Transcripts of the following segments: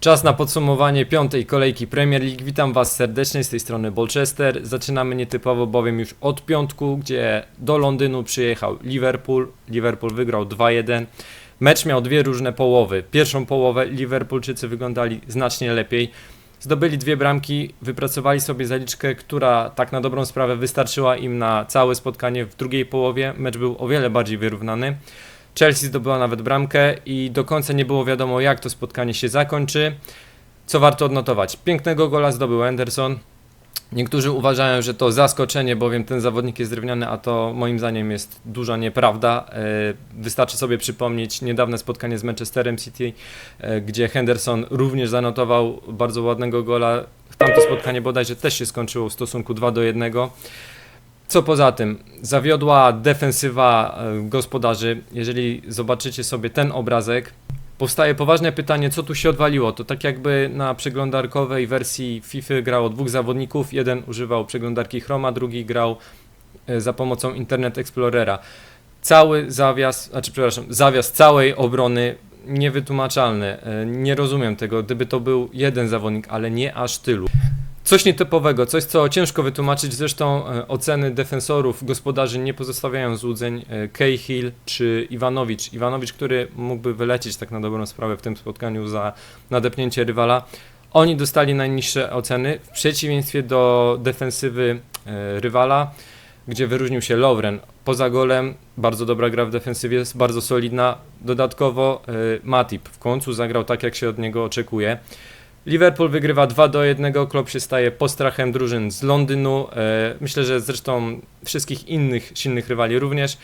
Czas na podsumowanie piątej kolejki Premier League. Witam Was serdecznie z tej strony Bolchester. Zaczynamy nietypowo, bowiem już od piątku, gdzie do Londynu przyjechał Liverpool. Liverpool wygrał 2-1. Mecz miał dwie różne połowy. Pierwszą połowę Liverpoolczycy wyglądali znacznie lepiej. Zdobyli dwie bramki, wypracowali sobie zaliczkę, która tak na dobrą sprawę wystarczyła im na całe spotkanie w drugiej połowie. Mecz był o wiele bardziej wyrównany. Chelsea zdobyła nawet bramkę i do końca nie było wiadomo, jak to spotkanie się zakończy. Co warto odnotować? Pięknego gola zdobył Anderson. Niektórzy uważają, że to zaskoczenie, bowiem ten zawodnik jest drewniany, a to moim zdaniem jest duża nieprawda. E, Wystarczy sobie przypomnieć niedawne spotkanie z Manchesterem City, e, gdzie Henderson również zanotował bardzo ładnego gola. Tamto spotkanie bodajże też się skończyło w stosunku 2 do 1. Co poza tym, zawiodła defensywa e, gospodarzy. Jeżeli zobaczycie sobie ten obrazek, powstaje poważne pytanie, co tu się odwaliło. To tak jakby na przeglądarkowej wersji FIFA grało dwóch zawodników. Jeden używał przeglądarki Chroma, drugi grał e, za pomocą Internet Explorera. Cały zawias, znaczy przepraszam, zawias całej obrony niewytłumaczalny. E, Nie rozumiem tego, gdyby to był jeden zawodnik, ale nie aż tylu. Coś nietypowego, coś co ciężko wytłumaczyć, zresztą e, oceny defensorów, gospodarzy nie pozostawiają złudzeń. E, Cahill czy Iwanowicz. Iwanowicz, który mógłby wylecieć tak na dobrą sprawę w tym spotkaniu za nadepnięcie rywala. Oni dostali najniższe oceny w przeciwieństwie do defensywy e, rywala, gdzie wyróżnił się Lovren. Poza golem bardzo dobra gra w defensywie, jest bardzo solidna. Dodatkowo Matip w końcu zagrał tak jak się od niego oczekuje. Liverpool wygrywa 2 do 1. Klopp się staje postrachem drużyn z Londynu. E, Myślę, że zresztą wszystkich innych silnych rywali również.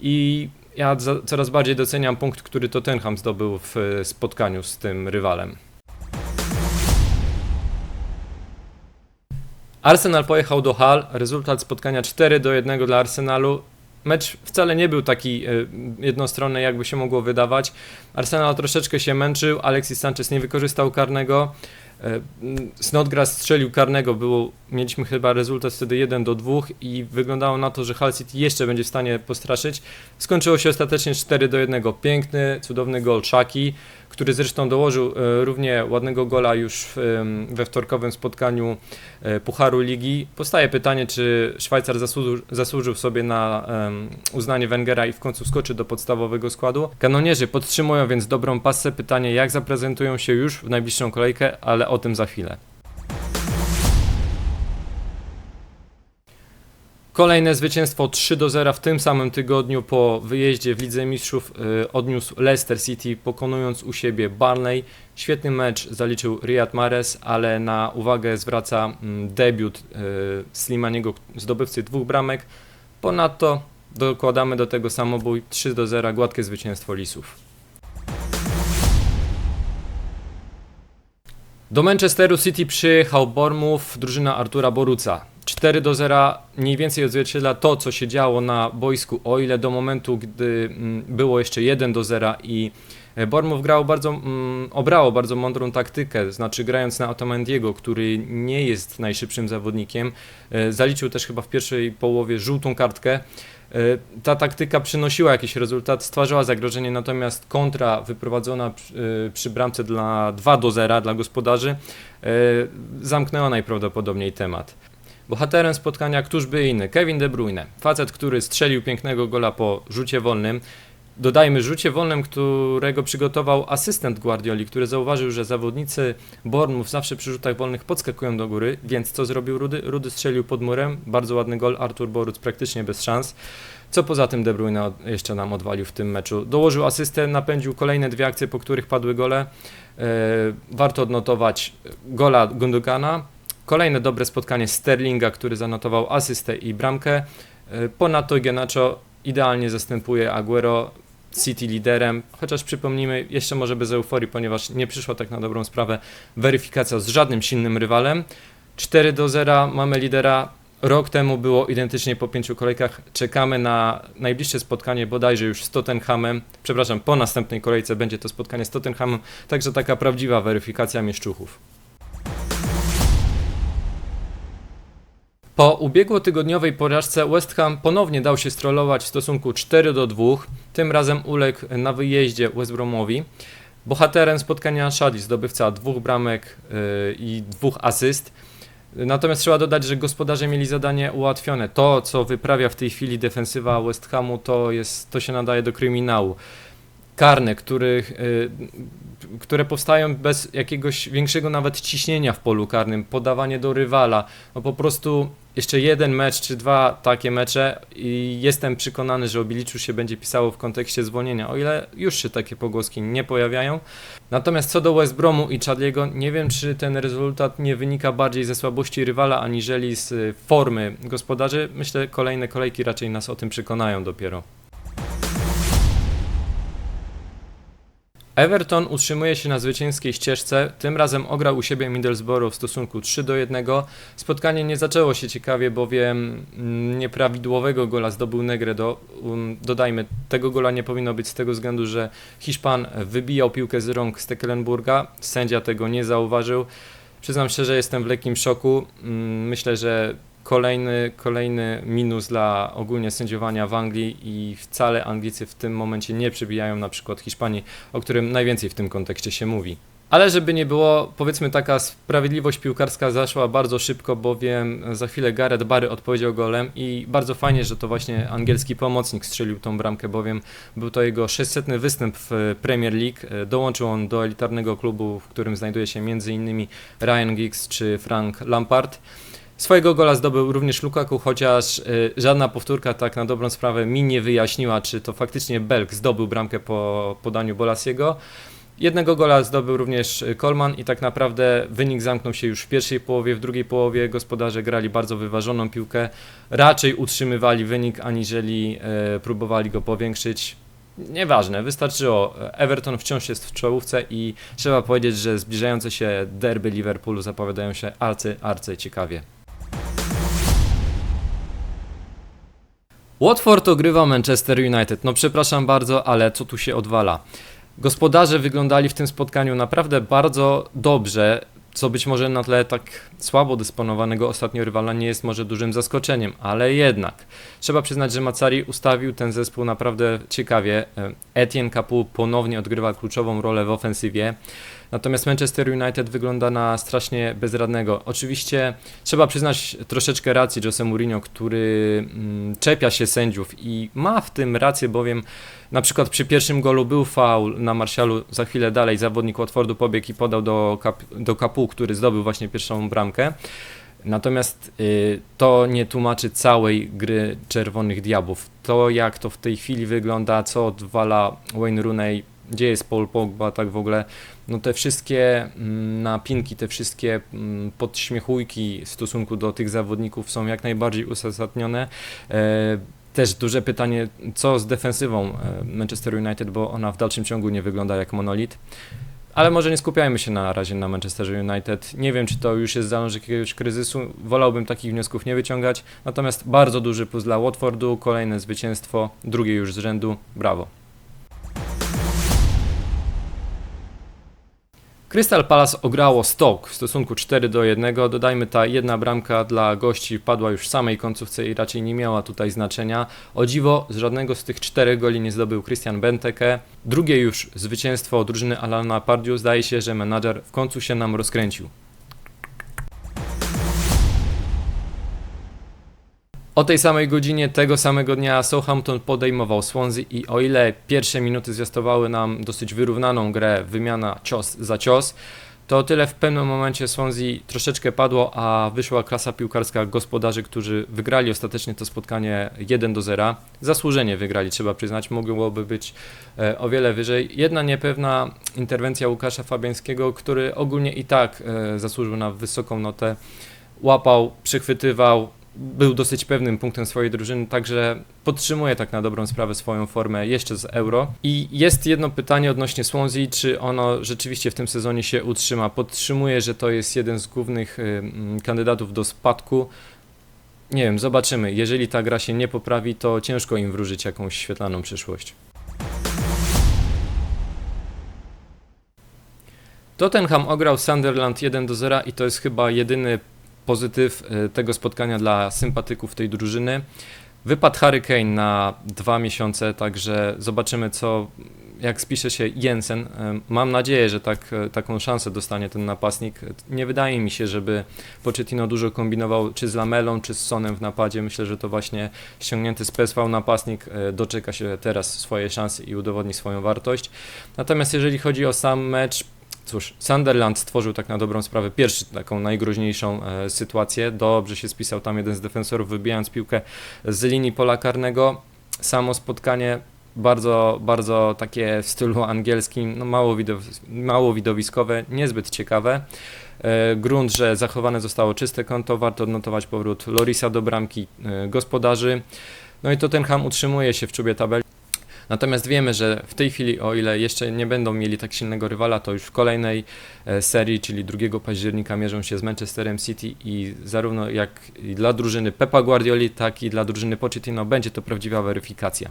I ja coraz bardziej doceniam punkt, który Tottenham zdobył w e, spotkaniu z tym rywalem. Arsenal pojechał do Hull. Rezultat spotkania 4 do 1 dla Arsenalu. Mecz wcale nie był taki e, jednostronny, jakby się mogło wydawać. Arsenal troszeczkę się męczył, Alexis Sanchez nie wykorzystał karnego. E, Snodgrass strzelił karnego, było, mieliśmy chyba rezultat wtedy 1 do 2 i wyglądało na to, że Hull City jeszcze będzie w stanie postraszyć. Skończyło się ostatecznie 4 do 1. Piękny, cudowny gol Czaki, który zresztą dołożył e, równie ładnego gola już we wtorkowym spotkaniu e, Pucharu Ligi. Powstaje pytanie, czy Szwajcar zasłużył, sobie na uznanie Wengera i w końcu skoczy do podstawowego składu. Kanonierzy podtrzymują więc dobrą pasę. Pytanie, jak zaprezentują się już w najbliższą kolejkę, ale o tym za chwilę. Kolejne zwycięstwo 3 do 0 w tym samym tygodniu po wyjeździe w Lidze Mistrzów y, odniósł Leicester City, pokonując u siebie Barnley. Świetny mecz zaliczył Riyad Mahrez, ale na uwagę zwraca mm, debiut y, Slimaniego, zdobywcy dwóch bramek. Ponadto dokładamy do tego samobój 3 do 0, gładkie zwycięstwo Lisów. Do Manchesteru City przyjechał Bournemouth, drużyna Artura Boruca. 4 do 0 mniej więcej odzwierciedla to, co się działo na boisku, o ile do momentu, gdy mm, było jeszcze 1 do 0 i e, Bournemouth grał bardzo, mm, obrało bardzo mądrą taktykę, znaczy grając na Otamendiego, który nie jest najszybszym zawodnikiem, e, zaliczył też chyba w pierwszej połowie żółtą kartkę. E, Ta taktyka przynosiła jakiś rezultat, stwarzała zagrożenie, natomiast kontra wyprowadzona przy, przy bramce dla 2 do 0 dla gospodarzy zamknęła najprawdopodobniej temat. Bohaterem spotkania któż by inny? Kevin De Bruyne. Facet, który strzelił pięknego gola po rzucie wolnym. Dodajmy, rzucie wolnym, którego przygotował asystent Guardioli, który zauważył, że zawodnicy Bournemouth zawsze przy rzutach wolnych podskakują do góry, więc co zrobił Rudy? Rudy strzelił pod murem, bardzo ładny gol, Artur Boruc praktycznie bez szans. Co poza tym De Bruyne jeszcze nam odwalił w tym meczu? Dołożył asystę, napędził kolejne dwie akcje, po których padły gole. E, warto odnotować gola Gundogana, Kolejne dobre spotkanie Sterlinga, który zanotował asystę i bramkę. E, Ponadto Genacho idealnie zastępuje Aguero City liderem, chociaż przypomnijmy, jeszcze może bez euforii, ponieważ nie przyszła tak na dobrą sprawę weryfikacja z żadnym silnym rywalem. 4 do 0 mamy lidera. Rok temu było identycznie po pięciu kolejkach. Czekamy na najbliższe spotkanie bodajże już z Tottenhamem. Przepraszam, po następnej kolejce będzie to spotkanie z Tottenhamem. Także taka prawdziwa weryfikacja mieszczuchów. Po ubiegłotygodniowej porażce West Ham ponownie dał się strollować w stosunku 4 do 2. Tym razem uległ na wyjeździe West Bromowi. Bohaterem spotkania Shadi, zdobywca dwóch bramek yy, i dwóch asyst. Natomiast trzeba dodać, że gospodarze mieli zadanie ułatwione. To, co wyprawia w tej chwili defensywa West Hamu, to, jest, to się nadaje do kryminału. Karne, których, y, które powstają bez jakiegoś większego nawet ciśnienia w polu karnym, podawanie do rywala. No po prostu jeszcze jeden mecz czy dwa takie mecze i jestem przekonany, że o Biliczu się będzie pisało w kontekście zwolnienia, o ile już się takie pogłoski nie pojawiają. Natomiast co do West Bromu i Chadliego, nie wiem czy ten rezultat nie wynika bardziej ze słabości rywala, aniżeli z formy gospodarzy. Myślę, kolejne kolejki raczej nas o tym przekonają dopiero. Everton utrzymuje się na zwycięskiej ścieżce, tym razem ograł u siebie Middlesbrough w stosunku 3 do 1. Spotkanie nie zaczęło się ciekawie, bowiem nieprawidłowego gola zdobył Negredo. Um, dodajmy, tego gola nie powinno być z tego względu, że Hiszpan wybijał piłkę z rąk Stekelenburga, sędzia tego nie zauważył. Przyznam szczerze, jestem w lekkim szoku. Mm, Myślę, że kolejny, kolejny minus dla ogólnie sędziowania w Anglii i wcale Anglicy w tym momencie nie przebijają na przykład Hiszpanii, o którym najwięcej w tym kontekście się mówi. Ale żeby nie było, powiedzmy taka sprawiedliwość piłkarska zaszła bardzo szybko, bowiem za chwilę Gareth Barry odpowiedział golem i bardzo fajnie, że to właśnie angielski pomocnik strzelił tą bramkę, bowiem był to jego 600 występ w Premier League. Dołączył on do elitarnego klubu, w którym znajduje się m.in. Ryan Giggs czy Frank Lampard. Swojego gola zdobył również Lukaku, chociaż y, żadna powtórka tak na dobrą sprawę mi nie wyjaśniła, czy to faktycznie Belk zdobył bramkę po podaniu Bolasiego. Jednego gola zdobył również Kolman i tak naprawdę wynik zamknął się już w pierwszej połowie. W drugiej połowie gospodarze grali bardzo wyważoną piłkę, raczej utrzymywali wynik, aniżeli e, próbowali go powiększyć. Nieważne, wystarczyło. Everton wciąż jest w czołówce i trzeba powiedzieć, że zbliżające się derby Liverpoolu zapowiadają się arcy, arcy ciekawie. Watford ogrywa Manchester United. No przepraszam bardzo, ale co tu się odwala? Gospodarze wyglądali w tym spotkaniu naprawdę bardzo dobrze, co być może na tle tak słabo dysponowanego ostatnio rywala nie jest może dużym zaskoczeniem, ale jednak trzeba przyznać, że Macari ustawił ten zespół naprawdę ciekawie. Etienne Capu ponownie odgrywa kluczową rolę w ofensywie. Natomiast Manchester United wygląda na strasznie bezradnego. Oczywiście trzeba przyznać troszeczkę racji Jose Mourinho, który mm, czepia się sędziów i ma w tym rację, bowiem na przykład przy pierwszym golu był faul na Marshalu, za chwilę dalej zawodnik Watfordu pobiegł i podał do, Kap, do Kapu, który zdobył właśnie pierwszą bramkę. Natomiast y, to nie tłumaczy całej gry Czerwonych Diabłów. To jak to w tej chwili wygląda, co odwala Wayne Rooney, gdzie jest Paul Pogba, tak w ogóle, no te wszystkie mm, napinki, te wszystkie mm, podśmiechujki w stosunku do tych zawodników są jak najbardziej uzasadnione. E, też duże pytanie, co z defensywą e, Manchester United, bo ona w dalszym ciągu nie wygląda jak monolit. Ale może nie skupiajmy się na razie na Manchester United. Nie wiem, czy to już jest zalążek jakiegoś kryzysu. Wolałbym takich wniosków nie wyciągać. Natomiast bardzo duży plus dla Watfordu, kolejne zwycięstwo, drugie już z rzędu. Brawo. Crystal Palace ograło Stoke w stosunku 4 do 1. Dodajmy, ta jedna bramka dla gości padła już w samej końcówce i raczej nie miała tutaj znaczenia. O dziwo, z żadnego z tych czterech goli nie zdobył Christian Benteke. Drugie już zwycięstwo drużyny Alana Pardiu. Zdaje się, że menadżer w końcu się nam rozkręcił. O tej samej godzinie tego samego dnia Southampton podejmował Swansea i o ile pierwsze minuty zwiastowały nam dosyć wyrównaną grę, wymiana cios za cios, to tyle w pewnym momencie Swansea troszeczkę padło, a wyszła klasa piłkarska gospodarzy, którzy wygrali ostatecznie to spotkanie 1 do 0. Zasłużenie wygrali, trzeba przyznać, mogłoby być e, o wiele wyżej. Jedna niepewna interwencja Łukasza Fabiańskiego, który ogólnie i tak e, zasłużył na wysoką notę. Łapał, przychwytywał, był dosyć pewnym punktem swojej drużyny, także podtrzymuje tak na dobrą sprawę swoją formę jeszcze z Euro. I jest jedno pytanie odnośnie Swansea, czy ono rzeczywiście w tym sezonie się utrzyma. Podtrzymuję, że to jest jeden z głównych y, kandydatów do spadku. Nie wiem, zobaczymy. Jeżeli ta gra się nie poprawi, to ciężko im wróżyć jakąś świetlaną przyszłość. Tottenham ograł Sunderland 1 do 0 i to jest chyba jedyny pozytyw e, tego spotkania dla sympatyków tej drużyny. Wypadł Harry Kane na dwa miesiące, także zobaczymy co, jak spisze się Jensen. E, Mam nadzieję, że tak, e, taką szansę dostanie ten napastnik. Nie wydaje mi się, żeby Pochettino dużo kombinował czy z Lamelą, czy z Sonem w napadzie. Myślę, że to właśnie ściągnięty z PSV napastnik doczeka się teraz swojej szansy i udowodni swoją wartość. Natomiast jeżeli chodzi o sam mecz, Cóż, Sunderland stworzył tak na dobrą sprawę pierwszy taką najgroźniejszą e, sytuację. Dobrze się spisał tam jeden z defensorów, wybijając piłkę z linii pola karnego. Samo spotkanie bardzo, bardzo takie w stylu angielskim, no mało, widow- mało widowiskowe, niezbyt ciekawe. E, grunt, że zachowane zostało czyste konto, warto odnotować powrót Lorisa do bramki e, gospodarzy. No i Tottenham utrzymuje się w czubie tabeli. Natomiast wiemy, że w tej chwili, o ile jeszcze nie będą mieli tak silnego rywala, to już w kolejnej e, serii, czyli 2 października, mierzą się z Manchesterem City i zarówno jak i dla drużyny Pepa Guardioli, tak i dla drużyny Pochettino będzie to prawdziwa weryfikacja.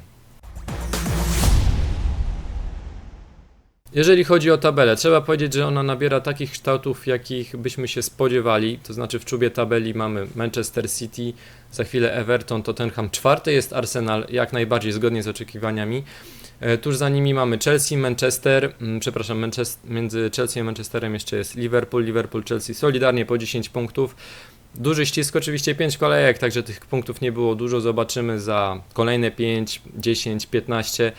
Jeżeli chodzi o tabelę, trzeba powiedzieć, że ona nabiera takich kształtów, jakich byśmy się spodziewali. To znaczy w czubie tabeli mamy Manchester City, za chwilę Everton, Tottenham, czwarty jest Arsenal, jak najbardziej zgodnie z oczekiwaniami. E, Tuż za nimi mamy Chelsea, Manchester, mm, przepraszam, Manchester, między Chelsea a Manchesterem jeszcze jest Liverpool, Liverpool, Chelsea solidarnie po 10 punktów. Duży ścisk, oczywiście 5 kolejek, także tych punktów nie było dużo. Zobaczymy za kolejne 5, 10, 15.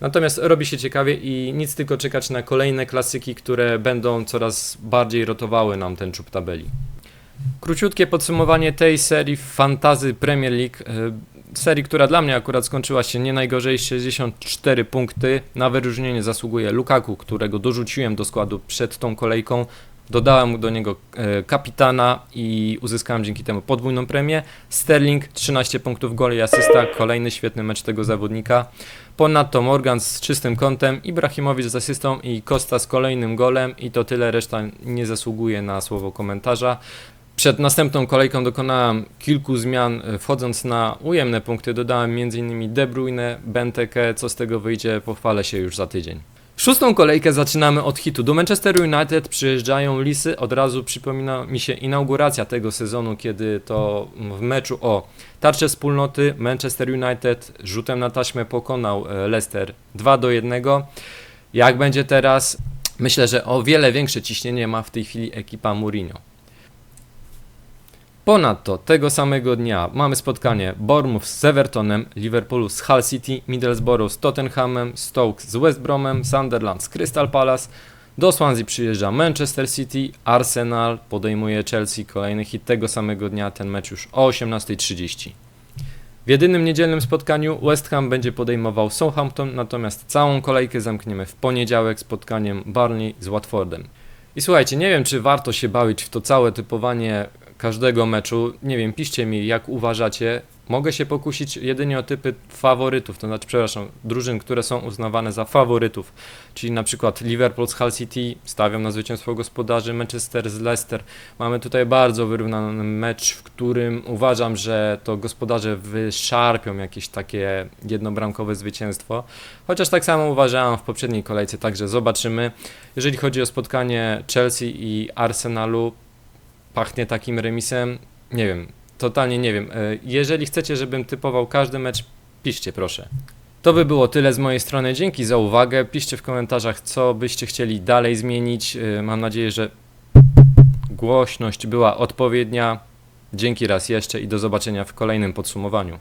Natomiast robi się ciekawie i nic tylko czekać na kolejne klasyki, które będą coraz bardziej rotowały nam ten czub tabeli. Króciutkie podsumowanie tej serii Fantazy Premier League. e, Serii, która dla mnie akurat skończyła się nie najgorzej, 64 punkty. Na wyróżnienie zasługuje Lukaku, którego dorzuciłem do składu przed tą kolejką. Dodałem do niego e, kapitana i uzyskałem dzięki temu podwójną premię. Sterling 13 punktów goli i asysta, kolejny świetny mecz tego zawodnika. Ponadto Morgan z czystym kątem, Ibrahimowicz z asystą i Costa z kolejnym golem i to tyle, reszta nie zasługuje na słowo komentarza. Przed następną kolejką dokonałem kilku zmian, e, wchodząc na ujemne punkty. Dodałem m.in. De Bruyne, Benteke, co z tego wyjdzie, pochwalę się już za tydzień. Szóstą kolejkę zaczynamy od hitu. Do Manchester United przyjeżdżają Lisy. Od razu przypomina mi się inauguracja tego sezonu, kiedy to w meczu o tarczę wspólnoty Manchester United rzutem na taśmę pokonał e, Leicester 2 do 1. Jak będzie teraz? Myślę, że o wiele większe ciśnienie ma w tej chwili ekipa Mourinho. Ponadto tego samego dnia mamy spotkanie Bournemouth z Evertonem, Liverpoolu z Hull City, Middlesbrough z Tottenhamem, Stoke z West Bromem, Sunderland z Crystal Palace. Do Swansea przyjeżdża Manchester City, Arsenal podejmuje Chelsea, kolejny hit tego samego dnia, ten mecz już o 18.30. W jedynym niedzielnym spotkaniu West Ham będzie podejmował Southampton, natomiast całą kolejkę zamkniemy w poniedziałek spotkaniem Barney z Watfordem. I słuchajcie, nie wiem czy warto się bawić w to całe typowanie każdego meczu. Nie wiem, piszcie mi jak uważacie. Mogę się pokusić jedynie o typy faworytów, to znaczy, przepraszam, drużyn, które są uznawane za faworytów, czyli na przykład Liverpool z Hull City, stawiam na zwycięstwo gospodarzy, Manchester z Leicester. Mamy tutaj bardzo wyrównany mecz, w którym uważam, że to gospodarze wyszarpią jakieś takie jednobramkowe zwycięstwo. Chociaż tak samo uważałem w poprzedniej kolejce, także zobaczymy. Jeżeli chodzi o spotkanie Chelsea i Arsenalu, pachnie takim remisem. Nie wiem, totalnie nie wiem. E, Jeżeli chcecie, żebym typował każdy mecz, piszcie proszę. To by było tyle z mojej strony. Dzięki za uwagę. Piszcie w komentarzach, co byście chcieli dalej zmienić. E, Mam nadzieję, że głośność była odpowiednia. Dzięki raz jeszcze i do zobaczenia w kolejnym podsumowaniu.